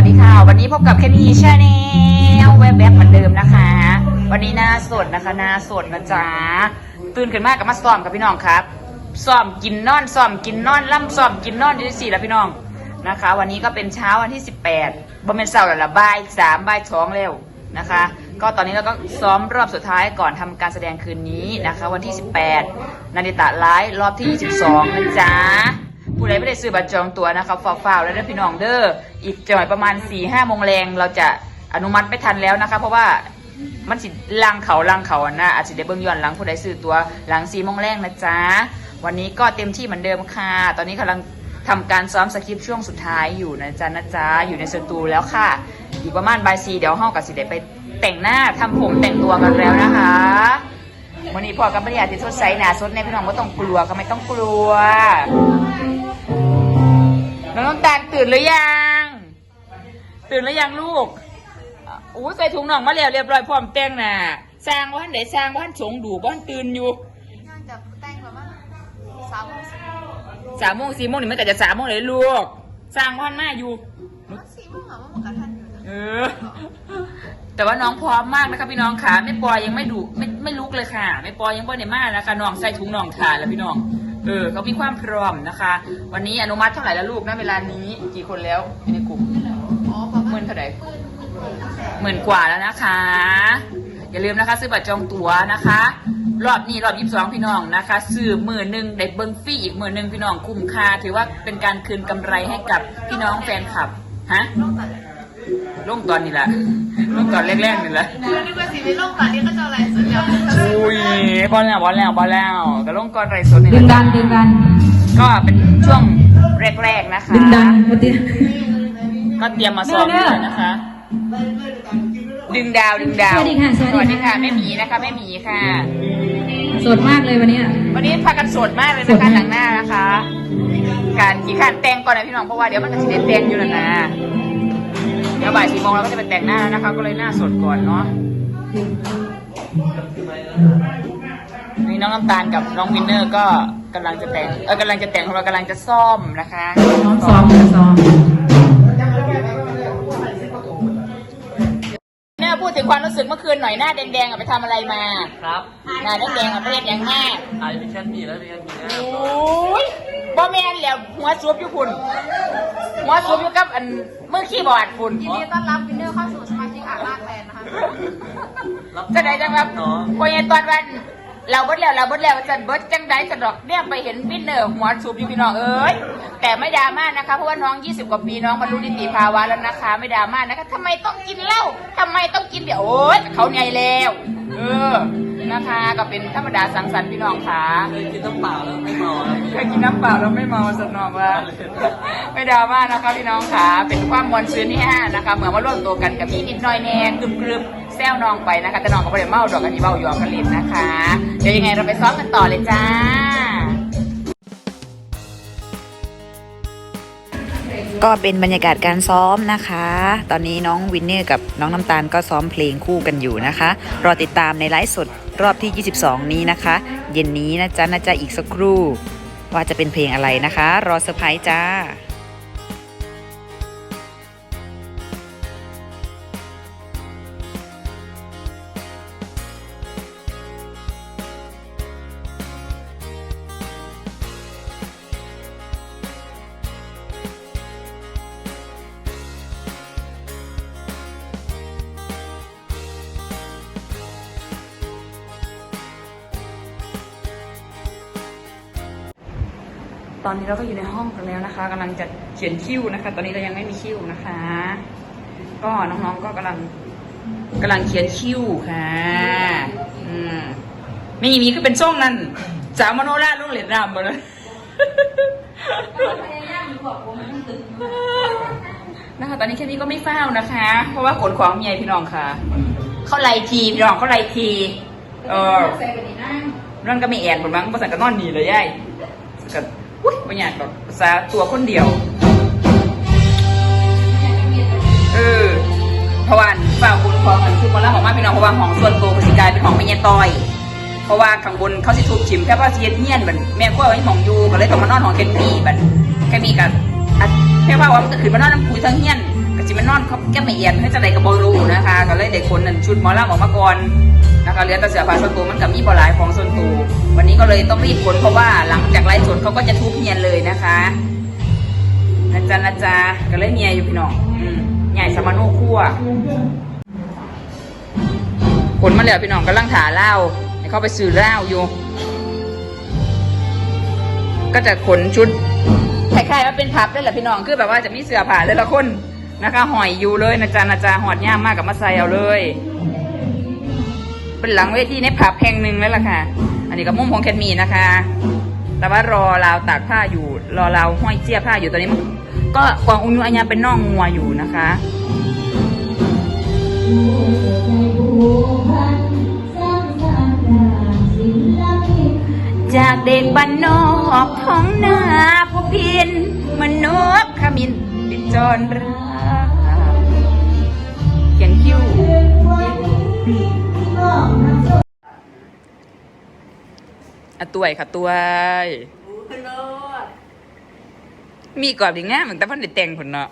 สวัสดีค่ะ วันนี้พบกับแคนนี่ชาแนลแวบๆเหมือนเดิมนะคะ วันนี้หน้าสดนะคะหน้าสดนะจ๊ะตื่นขึ้นมากกับมาซ้อมกับพี่น้องครับซ้อมกินนอนซ้อมกินนอนล่ำซ้อมกินนอนที่สี่แล้วพี่น้องนะคะ วันนี้ก็เป็นเช้าวันที่18บ่เป็นเสาร์แล้วละบ่ายสามบ่ายสองแล้วนะคะ ก็ตอนนี้เราก็ซ้อมรอบสุดท้ายก่อนทำการแสดงคืนนี้นะคะ วันที่18นาฬิตาไลฟ์รอบที่22นะจ๊ะ ผู้ใดไม่ได้ซื้อบัตรจองตัวนะครับฝากฝาแล้วเด้อพี่น้องเด้ออีกจังหวะประมาณ4ี่ห้าโมงแรงเราจะอนุมัติไม่ทันแล้วนะคะ เพราะว่ามันสิลังเขาลังเขาอะนะอาจจะได้เบิ่งย้อนหลังผู้ใดซื้อตัวหลังสี่โมงแรงนะจ๊ะวันนี้ก็เต็มที่เหมือนเดิมค่ะ ตอนนี้กำลังทำการซ้อมสคริปต์ช่วงสุดท้ายอยู่นะจ๊ะนะจ๊ะอยู่ในสตูแล้วค่ะอีกประมาณบ่ายสี่เดี๋ยวห้องกับสิเดไปแต่งหน้าทำผมแต่งตัวกันแล้วนะคะวันนี้พ่อกับภรรยาติดสดใสหนาสดในพี่น้องก็ต้องกลัวก็ไม่ต้องกลัว น้องน้ำตาลตื่นหรือยัง ตื่นหรือยังลูกอะอู้ใส่ถุงน่องมาแล้วเรียบร้อยพร้อมแต่งน่ะสร้างบ้านไหนสร้างบ้านสงดูบ้านตื่นอยู่น่าจะแต่งแบบว่าสามโมงสี่โมงสามโมงสี่โมงนี่มันก็จะสามโมงเลยลูก สร้างบ้านมาอยู่สี่โมงเหรอว่ามันกระทันอยู่นะเออ แต่ว่าน้องพร้อมมากนะคะพี่น้องขาไม่ปอยยังไม่ดุไม่ไม่ลุกเลยค่ะ ไม่ปอยยังปอยในมากนะคะน้องใส่ถุงน่องขาแล้วพี่น้อง เออเขามีความพร้อมนะคะ วันนี้อนุมัติเท่าไหร่แล้วลูกนะเวลานี้กี่คนแล้วในกลุ่มอ๋อประหมามื่ณนเท่าไหร่หมื่นกว่าแล้วนะคะ อย่าลืมนะคะ ซื้อบัตรจองตั๋วนะคะ รอบนี้รอบยี่สิบสองพี่น้องนะคะ ซื้อหมื่นหนึ่งได้เบิ้งฟรีอีกหมื่นหนึ่งพี่น้องคุ้มค่าถือว่าเป็นการคืนกำไรให้กับพี่น้องแฟนคลับฮะ ลงตอนนี้แหละลงตอนแรกๆนี่แหละแล้วนี่ก็สีไม่ลงก่อนนี่ก็จะอะไรสุดยอดอุ้ยบอลแล้วบอลแล้วบอลแล้วก็ลงก่อนไรสดนี่แหดึงละดันดึงดันก็เป็นช่วงแรกๆนะคะดึงดันปกติก็เตรียมมาซ้อมด้วยนะคะ ดึงดาวดึงดาวสวัสดีค่ะสสวัวัสสดีดีค่ะค่ะแม่หมีนะคะแม่หมีค่ะสดมากเลยวันเนี้ยวันนี้พากันสดมากเลยนะคะหนังหน้านะคะ การขี่ขานแต่งก่อนนะพี่น้องเพราะว่าเดี๋ยวมันจะสิเด็ดแต่งอยู่แล้วนะ เดี๋ยวบ่ายสี่โมงเราก็จะไปแต่งหน้าแล้วนะคะก็เลยหน้าสดก่อนเนาะนี่น้องน้ำตาลกับน้องวินเนอร์ก็กำลังจะแต่งเออกำลังจะแต่งของเรากำลังจะซ่อมนะคะน้องซ้อมซ้อมเนี่ยพูดถึงความรู้สึกเมื่อคืนหน่อยหน้าแดงๆอะไปทำอะไรมาครับหน้าแดงๆอะประเทศยังมากถ่ายเป็นแค่มีแล้วเป็นแค่มีแล้วโอ้ย บ่แม่นแล้วหัวซุบอยู่พุ่นหัวซุบอยู่กับอันมือคีย์บอร์ดพุ่นยินดีต้อนรับวินเนอร์เข้าสู่สมาชิกอาร์ลากแลนด์นะคะจะได้จังครับเนาะพอเย็นตอนวัน เราเบิดแล้วเราเบิดแล้วจันเบิดจังได้จะดอกเนี่ยไปเห็นวินเนอร์หัวซุบอยู่พี่น้องเอ้ยแต่ไม่ดราม่านะคะเพราะว่าน้อง 20 กว่าปีน้องบรรลุนิติภาวะแล้วนะคะ ไม่ดราม่านะคะทำไมต้องกินเหล้าทำไมต้องกินเดี๋ยวโอ๊ยเขาใหญ่แล้ว เออ นะคะ ก็เป็นธรรมดาสังสรรค์พี่น้องค่ะเคยกินน้ำเปล่าแล้วไม่เมาครับเคยกินน้ำเปล่าแล้วไม่เมาสนองว่า ไม่ดราม่านะคะพี่น้องค่ะ เป็นความมวลซื้นที่ห้านะคะเหมือนว่าร่วมตัวกันกับพี่นิดหน้อยแน่กรึมกรึมๆแซวน้องไปนะคะ แต่น้องก็ไม่ได้เมาดอกกันที่เบ้าหยอกกันเล่นนะคะ เดี๋ยวยังไงเราไปซ้อมกันต่อเลยจ้าก็เป็นบรรยากาศการซ้อมนะคะ ตอนนี้น้องวินเนอร์กับน้องน้ำตาลก็ซ้อมเพลงคู่กันอยู่นะคะ รอติดตามในไลฟ์สด รอบที่ 22 นี้นะคะ เย็นนี้นะจ๊ะนะจ๊ะอีกสักครู่ ว่าจะเป็นเพลงอะไรนะคะ รอเซอร์ไพรส์จ้า ตอนนี้เราก็อยู่ในห้องกันแล้วนะคะกำลังจะเขียนคิ้วนะคะ ตอนนี้เรายังไม่มีคิ้วนะคะ ก็น้องๆก็กำลังกำลังเขียนคิ้วค่ะอืมไม่มีคือเป็นช่องนั้นสาวมโนราชลุงเหรียญรำมาเลยนะคะ ตอนนี้แค่นี้ก็ไม่เฝ้านะคะ เพราะว่าขนของเมียพี่น้องค่ะ เขาไล่ทีพี่น้องเขาไล่ที เออนั่นก็ไม่แอนผลมั้งภาษาก็นอนหนีเลยย่ายก็อุ้ ยบางอย่างแบบภาษาตัวคนเดียว เออเพราะว่าฝ่าคุณของมันคือคนละของมาพี่น้องเพราะว่าของส่วนตัวเขาสิกลายเป็นของแม่ยายต้อย เพราะว่าข้างบนเขาสิทุบชิมแค่ว่าเสียเทียนบัดแม่กลัวว่าไอ้หมองอยู่ก็เลยต้องมานอนของแคนมี่บัดแค่มีกับแค่ว่าว่ามันจะขึ้นมานอนน้ำปุ๋ยทั้งเฮียนก็จิมันนอนเขาแก้ไม่เอียนให้จะไหนกับบรูนะคะ ก็เลยเด็กคนนั่นชุดหมอลำออกมาก่อนนะคะเหลือแต่เสื้อผ้าส่วนตัวมันกับมีบอหลายของส่วนตัว วันนี้ก็เลยต้องรีบขนเพราะว่าหลังจากไลฟ์สดเขาก็จะทุบเงียนเลยนะคะนะจ๊ะนะจ๊ะก็เลยเมียอยู่พี่น้องอืมใหญ่สมาโนคั่วขนมาแล้วพี่น้องกำลังถาเหล้าให้เขาไปซื้อเหล้าอยู่ ก็จะขนชุดคล้ายๆว่าเป็นพับได้แหละพี่น้องคือแบบว่าจะมีเสื้อผ้าเลยละคนนะคะหอยอยู่เลยนะจ๊ะนะจ๊ะหอดย่ามมากกับมาใส่เอาเลย เป็นหลังเวทีในผับแห่งหนึ่งแล้วล่ะค่ะ อันนี้ก็มุมของแคทมีนะคะ แต่ว่ารอราวตากผ้าอยู่ รอราวห้อยเจี๊ยผ้าอยู่ตอนนี้ก็กวางอุ้งยูอัญญาเป็นน่องงัวอยู่นะคะจากเด็กบ้านนอกท้องนาพบพินมนกขมินติดจรรักเขียนคิ้ว อะตัวยค่ะตัวยมีกรอบดีงามเหมือนแต่เพ่นได้แต่งผลเนาะ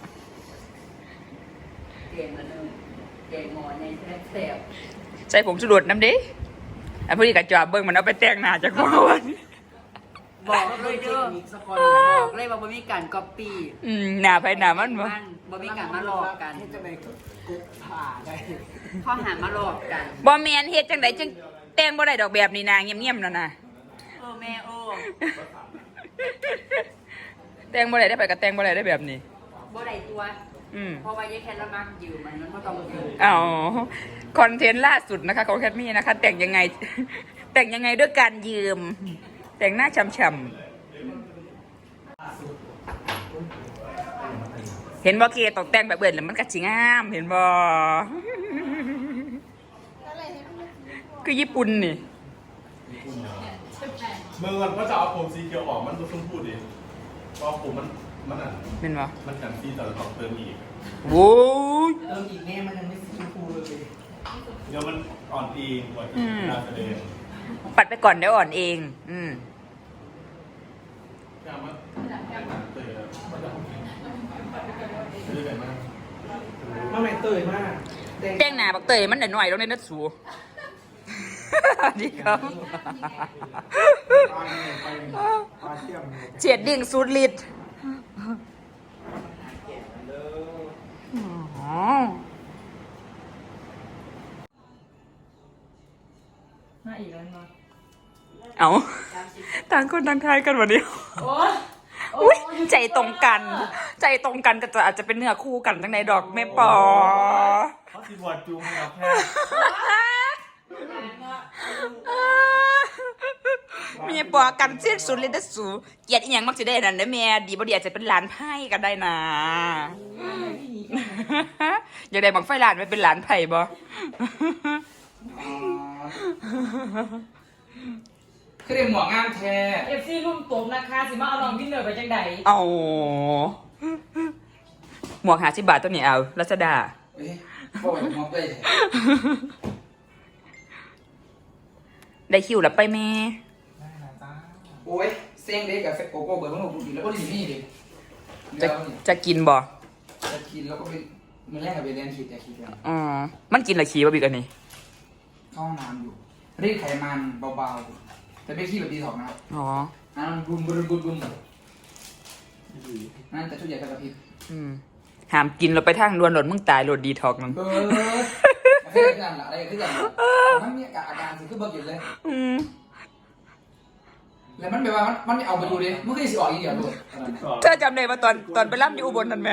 ใส่ผงชูรสน้ำเด้อันพอดีกับจอบเบิ้งมันเอาไปแต่งหน้าจากคนบอกเลยเด้อบอกเลยว่าบ่มีการก๊อปปี้อืมหน้าไปหน้ามันบ่มันบ่มีการมาหลอกกันจะไปกุ๊กผ่าได้ข้อหามาหลอกกันบ่แม่นเฮ็ดจังไดจังแต่งบ่ได้ดอกแบบนี้นะเงียบๆนั่นน่ะ เออแม่โอ้แต่งบ่ได้ได้ไปก็แต่งบ่ได้ได้แบบนี้ บ่ได้ตัว อืมเพราะว่ายายแค่ละมักอยู่มันมันบ่ต้องอยู่อ๋อคอนเทนต์ล่าสุดนะคะของแคทมี่นะคะ แต่งยังไง แต่งยังไงด้วยการยืม แต่งหน้าช่ำๆเห็นบ่เคตกแต่งแบบเบิดแล้วมันก็สิงาม เห็นบ่คือญี่ปุ่นนี่ เมื่อวันก็จะเอาผมสีเขียวออกมันดูชมพูดิเพราะผมมันมันอะเป็นบ่มันกันสีแต่เราต้องเติมอีกโว้ยเติมอีกแน่มันยังไม่สีชมพูเลยเดี๋ยวมันอ่อนเองกว่าอืที่มเราแสดงปัดไปก่อนเดี๋ยวอ่อนเอง อืมแค่ว่าเตยแล้วมันจะเรื่อยๆมากมาใหม่เตยมากแต่งหน้าบักเตยมันหน่อยๆลงในนัดสูดีครับปลา เทียมเฉียดดิ่งสุดฤทธิ์อ๋อเอาต่างคนต่างทายกันวันนี้อุ้ยใจตรงกัน ใจตรงกันก็จะอาจจะเป็นเนื้อคู่กันทั้งในดอกแม่ปอเขาสีบอดจูงให้เราแค่ มีปอกันเสียสุดเลยนะสูเกลียดอีหยังมักจะได้นั่นนะแม่ดีบ่ดีอาจจะเป็นหลานไพ่กันได้นะอยากได้บังไฟหลานไม่เป็นหลานไผ่บ่คือเรียนหมวกงามแท้เอฟซีรุ่มตบนะคะสิมาเอาลองวินเนอร์ไปจังใดเอาหมวกหาสิบบาทตัวนี้เอารัชดาเฮ้ยบอกไปหมวกเลยได้คิวแล้วไปแม่ โอ้ยเซ็งเด็กกับโกโก้เบิร์ดมันหกดีแล้วก็ดีนี่ดิจะแล้วนี่จะกินบ่จะกินแล้วก็ไปมันแรกกับไปเรียนขีดแต่ขีดแล้วอ๋อมันกินละขี้บ่บิกอันนี้ เข้าห้องน้ำอยู่รีดไขมันเบาๆแต่ไม่ขี้แบบดีถอกนะครับอ๋อ อันนั้นบุมบุมบุมบุมนั่นแต่ชุดใหญ่กระพริบอืมหามกินเราไปทางดวนหลดมึงตายหลดดีทอกนั่นเออแค่นั้นแหละอะไรขึ้นอย่างมันมีอาการสิคือเบิกอยู่เลย อืม แล้วมันแบบว่ามันมันไม่เอาไปดูดิมันก็สิออกอีกอย่างเลยเธอจำได้ว่าตอนตอนไปรับอยู่อุบลนั่นไหม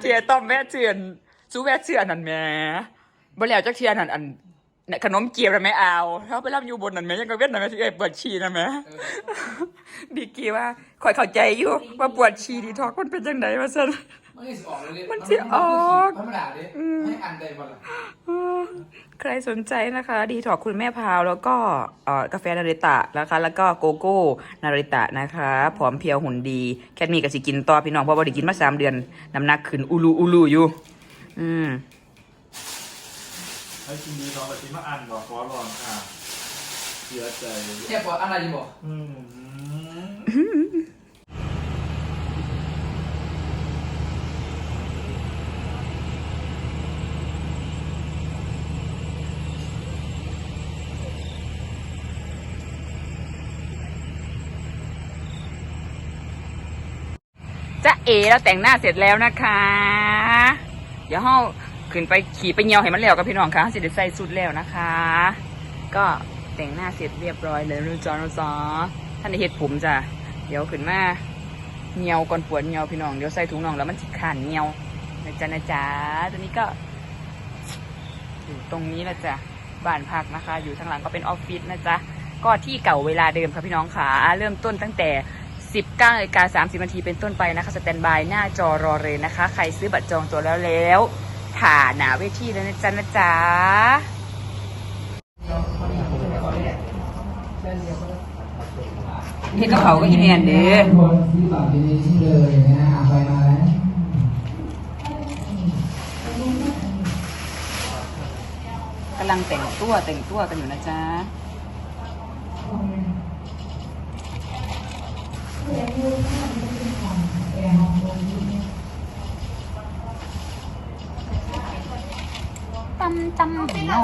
เทียต้อมแวะเชือนซูแวะเชือนนั่นแหม่บ่แล้วจักเทียนั่นอันน่ะขนมเกี๊ยวนั่นไหมเอาเขาไปรับอยู่อุบลนั่นไหมยังก็เวียนนั่นไหมที่เอ้ยปวดฉี่นั่นไหมบีกี้ว่าคอยเข้าใจอยู่ว่าปวดฉี่ดีทอกมันเป็นจังไดว่าซั่น มันก็สิออกเลยมันสิออกธรรมดาดิให้อ่านได้บ่ล่ะใครสนใจนะคะ ดีถอกคุณแม่พาวแล้วก็เอ่อกาแฟนาริตะนะคะ แล้วก็โกโก้นาริตะนะคะผอมเพรียวหุ่นดี แค่มีกับสิกินต่อพี่น้องเพราะว่าได้กินมาสามเดือนน้ำหนักขึ้นอูลูอูลูอยู่ อืมให้ทีนี้น้องแบบที่มาอ่านบอกฟอรอนค่ะเสียใจแค่พออะไรดีบ่อืมจะ เอแล้วแต่งหน้าเสร็จแล้วนะคะ เดี๋ยวเฮาขึ้นไปขี่ไปเหี่ยวให้มันแล้วกับพี่น้องค่ะสิเดใส่สุดแล้วนะคะ ก็แต่งหน้าเสร็จเรียบร้อยเลยรู้จอรู้จอท่านได้เห็ดผมจ้ะเดี๋ยวขึ้นมาเหี่ยวก่อนปวดเหี่ยวพี่น้องเดี๋ยวใส่ถุงน่องแล้วมันสิขันเหี่ยวนะจ๊ะนะจ๊ะตอนนี้ก็อยู่ตรงนี้นะจ๊ะบ้านพักนะคะ อยู่ทางหลังก็เป็นออฟฟิศนะจ๊ะก็ที่เก่าเวลาเดิมค่ะพี่น้องค่ะเริ่มต้นตั้งแต่ 19นาฬิกา30นาทีเป็นต้นไปนะคะสแตนบายหน้าจอรอเลยนะคะ ใครซื้อบัตรจองตัวแล้วแล้วถ่าหนาเวทีแล้วนะจ๊ะนะจ๊ะเฮ็ดกระเพราก็อีแมนเด้อคนที่บัตรอยู่ในที่เลยนะฮะไปมาแล้วกำลังแต่งตัวแต่งตัวกันอยู่นะจ๊ะ จำตำพี่น้อง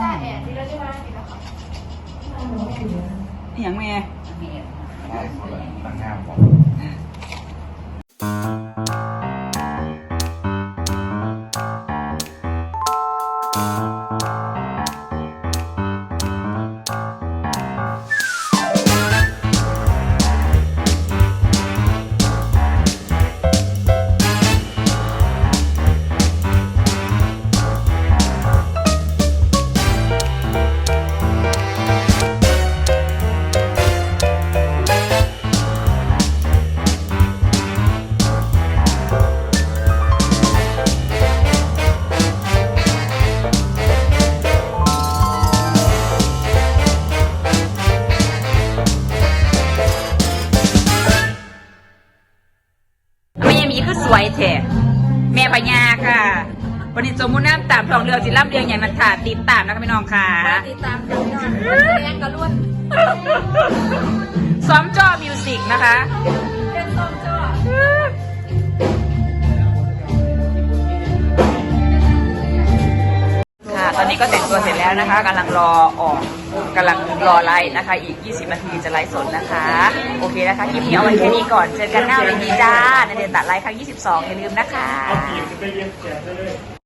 อย่างแม่ น้ำตามทองเรือจิล่ำเรียงอย่างนั้นค่ะติดตามนะคะพี่น้องค่ะติดตามกันยอดแรงกระล้วนซ้อมจอมิวสิกนะคะเป็นต้อมจอค่ะตอนนี้ก็แต่งตัวเสร็จแล้วนะคะกำลังรอออกกำลังรอไลฟ์นะคะ อีก 20 นาทีจะไลฟ์สดนะคะ โอเคนะคะ คลิปนี้เอาไว้แค่นี้ก่อน เจอกันหน้าเวทีจ้าในเดือนตัดไลฟ์ครั้ง 22 อย่าลืมนะคะ